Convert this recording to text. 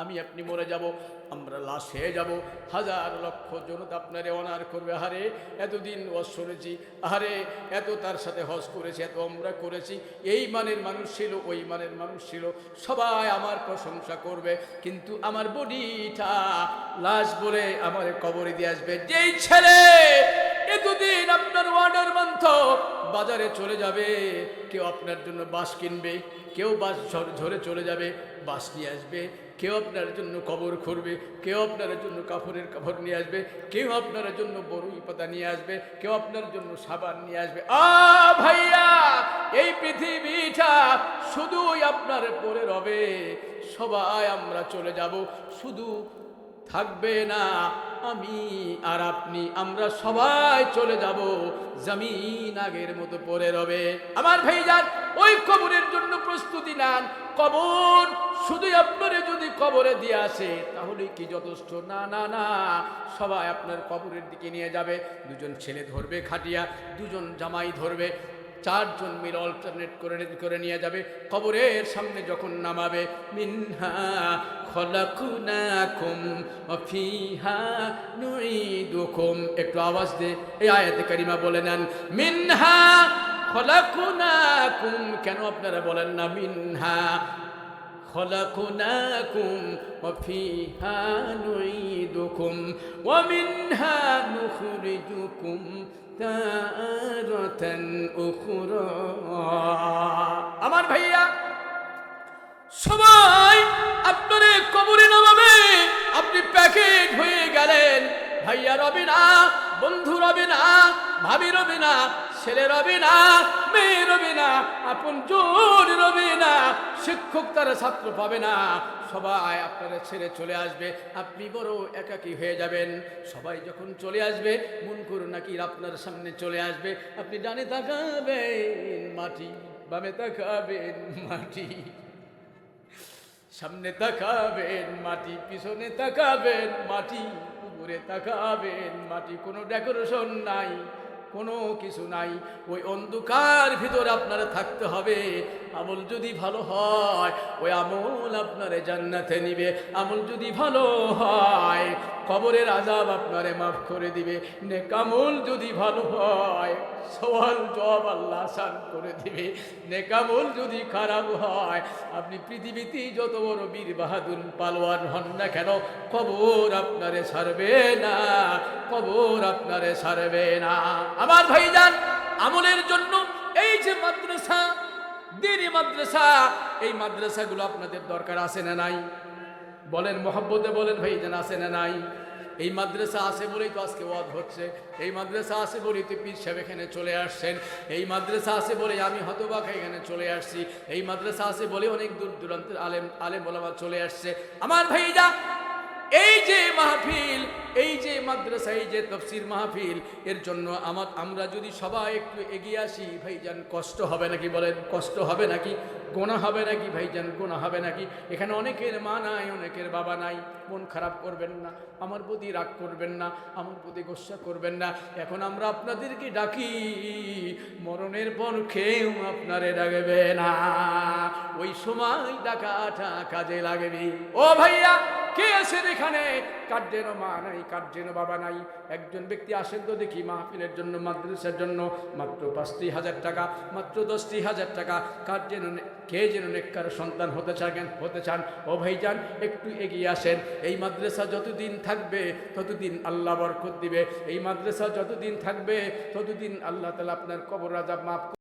আমি আপনি মরে যাব, আমরা লাশ হয়ে যাব। হাজার লক্ষ জনতা আপনারে অনার করবে, আহারে, এতদিন ওয়াজ শুনেছি, আহারে, এত তার সাথে হজ করেছি, এত আমরা করেছি, এই মানের মানুষ ছিল, ওই মানের মানুষ ছিল, সবাই আমার প্রশংসা করবে, কিন্তু আমার বডিটা লাশ বলে আমার কবরে দিয়ে আসবে। যেই ছেলে এতদিন আপনার অর্ডার মানত বাজারে চলে যাবে, কেউ আপনার জন্য বাস কিনবে, কেউ বাস ঝরে চলে যাবে বাস নিয়ে আসবে কেউ আপনার জন্য কবর খুঁড়বে, কেউ আপনার জন্য কাপড়ের কাপড় নিয়ে আসবে, কেউ আপনার জন্য বড়ই পাতা নিয়ে আসবে, কেউ আপনার জন্য সাবান নিয়ে আসবে। আ ভাইয়া, এই পৃথিবীটা শুধুই আপনার পরে রবে, সবাই আমরা চলে যাব, শুধু থাকবে না আমি আর আপনি, আমরা সবাই চলে যাব জমিন আগের মতো পরে রবে। আমার ভাইজান, ওই কবরের জন্য প্রস্তুতি নেন, কবর শুধুই আপনারে যদি কবরে দিয়ে আসে, তাহলে কি যথেষ্ট? না না না। সবাই আপনার কবরের দিকে নিয়ে যাবে। দুজন ছেলে ধরবে খাটিয়া, দুজন জামাই ধরবে, চারজন মিল অল্টারনেট করে করে নিয়ে যাবে। কবরের সামনে যখন নামাবে, মিনহা খলাকুনাকুম অফিহা নুইদুকুম একটু আওয়াজ দে, এই আয়াতে কারিমা বলে নেন, মিনহা খলাকুনাকুম। কেন আপনারা বলেন না মিনহা خلقناكم وفيها نعيدكم ومنها نخرجكم تارة أخرى আমার ভাইয়া সবাই আপনার কবরে নামাবে আপনি প্যাকেট হয়ে গেলেন ভাইয়া রবি না বন্ধু রবি না ভাবি রবি না ছেলে রবি না মেয়ে রবি না আপন জোর রবি না শিক্ষক তারা ছাত্র পাবে না। সবাই আপনারা ছেড়ে চলে আসবে। আপনি বড় একাকী হয়ে যাবেন। সবাই যখন চলে আসবে, মন করুন নাকি আপনার সামনে চলে আসবে। আপনি ডানে তাকাবেন, মাটি বামে তাকাবেন, মাটি সামনে তাকাবেন, মাটি পিছনে তাকাবেন, মাটি উপরে তাকাবেন, মাটি কোনো ডেকোরেশন নাই। কোনো কিছু নাই। ওই অন্ধকার ভিতরে আপনারা থাকতে হবে। আমল যদি ভালো হয়, ওই আমল আপনারে জান্নাতে নিবে। আমল যদি ভালো হয় কবরের আজাব আপনারে মাফ করে দিবে। নেকামল যদি ভালো হয়, সওয়াল জবাব আল্লাহ আসান করে দিবে। নেকামল যদি খারাপ হয়, আপনি পৃথিবীতেই যত বড় বীর বাহাদুর পালোয়ান হন না কেন, কবর আপনারে ছাড়বে না, কবর আপনারে ছাড়বে না। আমার ভাই যান আমলের জন্য এই যে মাদ্রাসা দিনী মাদ্রাসা, এই মাদ্রাসাগুলো আপনাদের দরকার আছে না নাই? বলেন, মহব্বতে বলেন, ভাই যেন আছে না নাই? এই মাদ্রাসা আছে বলেই তো আজকে ওয়াদ হচ্ছে। এই মাদ্রাসা আছে বলেই তো পীর সাহেব এখানে চলে আসছেন। এই মাদ্রাসা আছে বলে আমি হতবাক এখানে চলে আসছি। এই মাদ্রাসা আছে বলে অনেক দূর দূরান্তের আলেম আলেম বলামা চলে আসছে। আমার ভাইজা এই যে মাহফিল, এই যে মাদ্রাসা, এই যে তফসির মাহফিল, এর জন্য আমার, আমরা যদি সবাই একটু এগিয়ে আসি, ভাইজান, কষ্ট হবে নাকি বলেন? কষ্ট হবে নাকি? গোনা হবে নাকি ভাইজান? গোনা হবে নাকি? এখানে অনেকের মা নাই, অনেকের বাবা নাই। মন খারাপ করবেন না, আমার প্রতি রাগ করবেন না, আমার প্রতি গোসা করবেন না। এখন আমরা আপনাদেরকে ডাকি, মরণের পর কেউ আপনারে ডাকবে না। ওই সময় ডাকাটা কাজে লাগবে। ও ভাইয়া এখানে কার যেন মা নাই কার যেন বাবা নাই। একজন ব্যক্তি আসেন তো দেখি মাহফিলের জন্য, মাদ্রাসার জন্য, মাত্র পাঁচটি হাজার টাকা, মাত্র দশটি হাজার টাকা। কার যেন কে যেন নেককার সন্তান হতে চান হতে চান? ও ভাইজান, একটু এগিয়ে আসেন। এই মাদ্রাসা যতদিন থাকবে, ততদিন আল্লাহ বরকত দিবে। এই মাদ্রাসা যতদিন থাকবে, ততদিন আল্লাহ তালা আপনার কবর রাজা মাফ